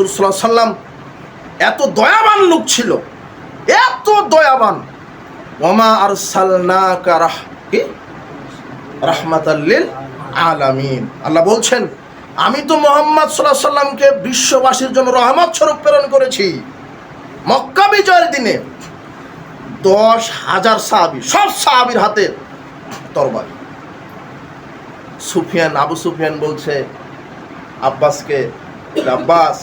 রসুল্লাহ এত দয়াবান লোক ছিল, এত দয়াবান। ওমা আর সালনাকা রাহ, কি? রাহমাতাল্লিল আলামিন। আল্লাহ বলছেন, আমি তো মোহাম্মদ সাল্লাহ সাল্লামকে বিশ্ববাসীর জন্য রহমত স্বরূপ প্রেরণ করেছি। মক্কা বিজয়ের দিনে দশ হাজার সাহাবি, সব সাহাবির হাতে তরবারি। সুফিয়ান, আবু সুফিয়ান বলছে, আব্বাসকে আব্বাস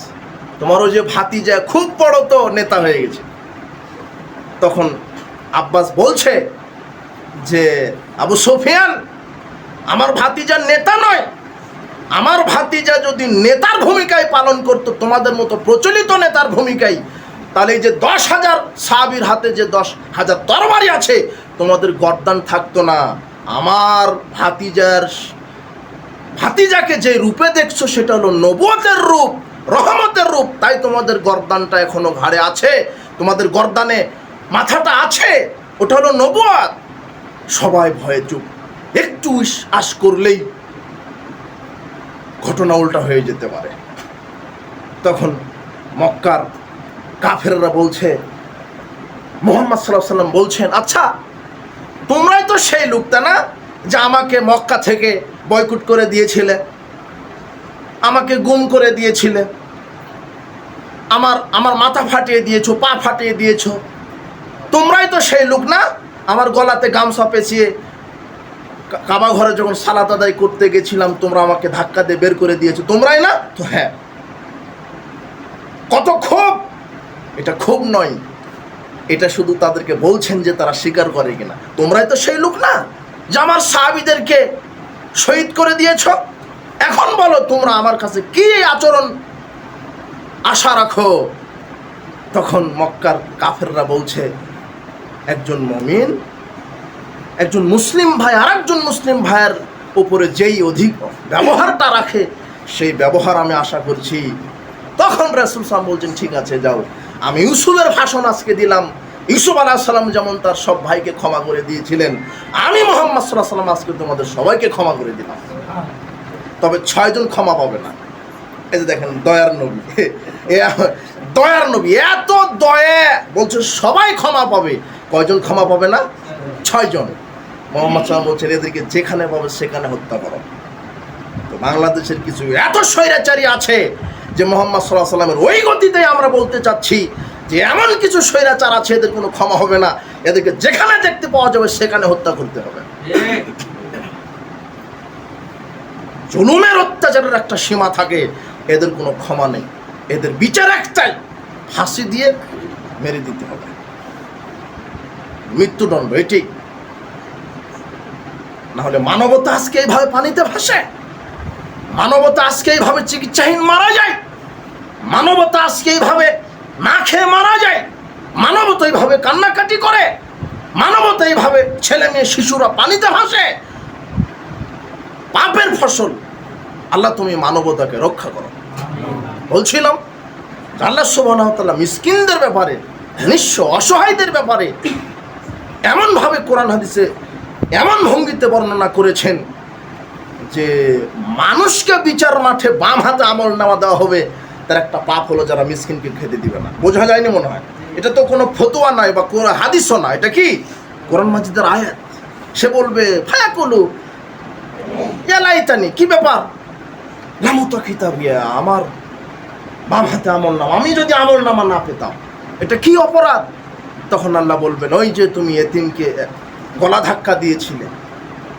তোমারও যে ভাতিজা খুব বড় তো নেতা হয়ে গেছে। তখন আব্বাস বলছে যে, আবু সুফিয়ান, আমার ভাতিজার নেতা নয়। আমার ভাতিজা যদি নেতার ভূমিকায় পালন করতো, তোমাদের মতো প্রচলিত নেতার ভূমিকায়, তাহলে এই যে দশ হাজার সাহাবির হাতে যে দশ হাজার তরবারি আছে, তোমাদের গর্দান থাকতো না। আমার ভাতিজার ভাতিজাকে যে রূপে দেখছ, সেটা হলো নবুয়তের রূপ। রহমতের রূপ, তাই তোমাদের গরদানটা এখনও ঘাড়ে আছে, তোমাদের গরদানে মাথাটা আছে, ওটা হলো নবুয়াত। সবাই ভয়ে চুপ, একটু আশ করলেই ঘটনা উল্টা হয়ে যেতে পারে। তখন মক্কার কাফেররা বলছে, মোহাম্মদ সাল্লাহ সাল্লাম বলছেন আচ্ছা তোমরাই তো সেই লোকটা না, যে আমাকে মক্কা থেকে বয়কুট করে দিয়েছিলে, আমাকে গুম করে দিয়েছিলে? আমার আমার মাথা ফাটিয়ে দিয়েছ, পা ফাটিয়ে দিয়েছ। তোমরাই তো সেই লোক না? আমার গলাতে গামছা পেঁচিয়ে কাবা ঘরে যখন সালাত আদায় করতে গেছিলাম, তোমরা আমাকে ধাক্কা দিয়ে বের করে দিয়েছ। তোমরাই না? তো হ্যাঁ। কত ক্ষোভ! এটা ক্ষোভ নয়। এটা শুধু তাদেরকে বলছেন যে তারা স্বীকার করে কিনা। তোমরাই তো সেই লোক না? যে আমার সাহাবিদেরকে শহীদ করে দিয়েছ? এখন বলো তোমরা আমার কাছে কি আচরণ আশা রাখো। তখন মক্কার কাফেররা বলছে, একজন মমিন, একজন মুসলিম ভাই আর একজন মুসলিম ভাইয়ের উপরে যেই অধিক ব্যবহারটা রাখে, সেই ব্যবহার আমি আশা করছি। তখন রাসুল সালাম বলছেন, ঠিক আছে, যাও। আমি ইউসুফের ভাষণ আজকে দিলাম। ইউসুফ আলাহ সাল্লাম যেমন তার সব ভাইকে ক্ষমা করে দিয়েছিলেন, আমি মোহাম্মদ সাল্লাহ সাল্লাম আজকে তোমাদের সবাইকে ক্ষমা করে দিলাম। তবে ছয়জন ক্ষমা পাবে না। এই যে দেখেন দয়ার নবী। এ দয়ার নবী এত দয়া! বলছে সবাই ক্ষমা পাবে। কয়জন ক্ষমা পাবে না? ছয়জন। মোহাম্মদ সাল্লাম বলছেন এদেরকে যেখানে পাবে সেখানে হত্যা করো। তো বাংলাদেশের কিছু এত স্বৈরাচারী আছে যে মোহাম্মদ সাল্লাহ সাল্লামের ওই গতিতে আমরা বলতে চাচ্ছি যে এমন কিছু স্বৈরাচার আছে এদের কোনো ক্ষমা হবে না। এদেরকে যেখানে দেখতে পাওয়া যাবে সেখানে হত্যা করতে হবে। জুলুমের অত্যাচারের একটা সীমা থাকে। এদের কোনো ক্ষমা নেই। এদের বিচার একটাই, ফাঁসি দিয়ে মেরে দিতে হবে। মৃত্যুদণ্ড, এটি। না হলে মানবতা আজকে এইভাবে পানিতে ভাসে। মানবতা আজকে এইভাবে চিকিৎসাহীন মারা যায়। মানবতা আজকে এইভাবে না খেয়ে মারা যায়। মানবতা এইভাবে কান্নাকাটি করে। মানবতা এইভাবে ছেলে মেয়ে শিশুরা পানিতে ভাসে। পাপের ফসল। আল্লাহ তুমি মানবতাকে রক্ষা করো। বলছিলাম, আল্লাহ সুবাহ মিসকিনদের ব্যাপারে, নিঃস্ব অসহায়দের ব্যাপারে এমনভাবে কোরআন হাদিসে এমন ভঙ্গিতে বর্ণনা করেছেন যে মানুষকে বিচার মাঠে বাম হাতে আমল নেওয়া দেওয়া হবে, তার একটা পাপ হলো যারা মিসকিনকে খেতে দিবে না। বোঝা যায়নি মনে হয়? এটা তো কোনো ফতোয়া নয় বা কোনো হাদিসও না এটা কি? কোরআন মাজিদের আয়াত। সে বলবে ফায়া কলু এলাইতানি কি ব্যাপার? লামুতা খিতাবিয়া আমার বাম হাতে আমল নামা। আমি যদি আমল নামা না পেতাম, এটা কি অপরাধ? তখন আল্লাহ বলবেন, ওই যে তুমি এতিমকে গলা ধাক্কা দিয়েছিলে,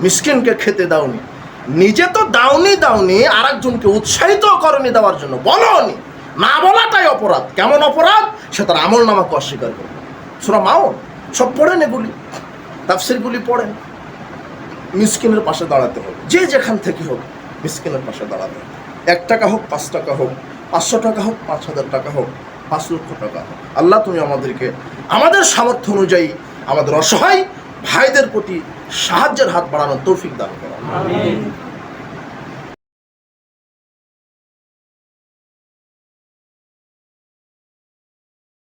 মিসকিনকে খেতে দাওনি। নিজে তো দাওনি দাওনি আর একজনকে উৎসাহিত করনি দেওয়ার জন্য। বলনি। না বলাটাই অপরাধ। কেমন অপরাধ? সে তার আমল নামাকে অস্বীকার করবে। সুরা মাও সব পড়েন এগুলি। তাফসিরগুলি পড়েন। মিসকিনের পাশে দাঁড়াতে হবে। যে যেখান থেকে হোক। মিসকিনের পাশে দাঁড়াবে। এক টাকা হোক, পাঁচ টাকা হোক, পাঁচশো টাকা হোক, পাঁচ হাজার টাকা হোক, পাঁচ লক্ষ টাকা হোক। আল্লাহ, তুমি আমাদেরকে, আমাদের সামর্থ্য অনুযায়ী, আমাদের অসহায় ভাইদের প্রতি সাহায্যের হাত বাড়ানোর তৌফিক দান করো।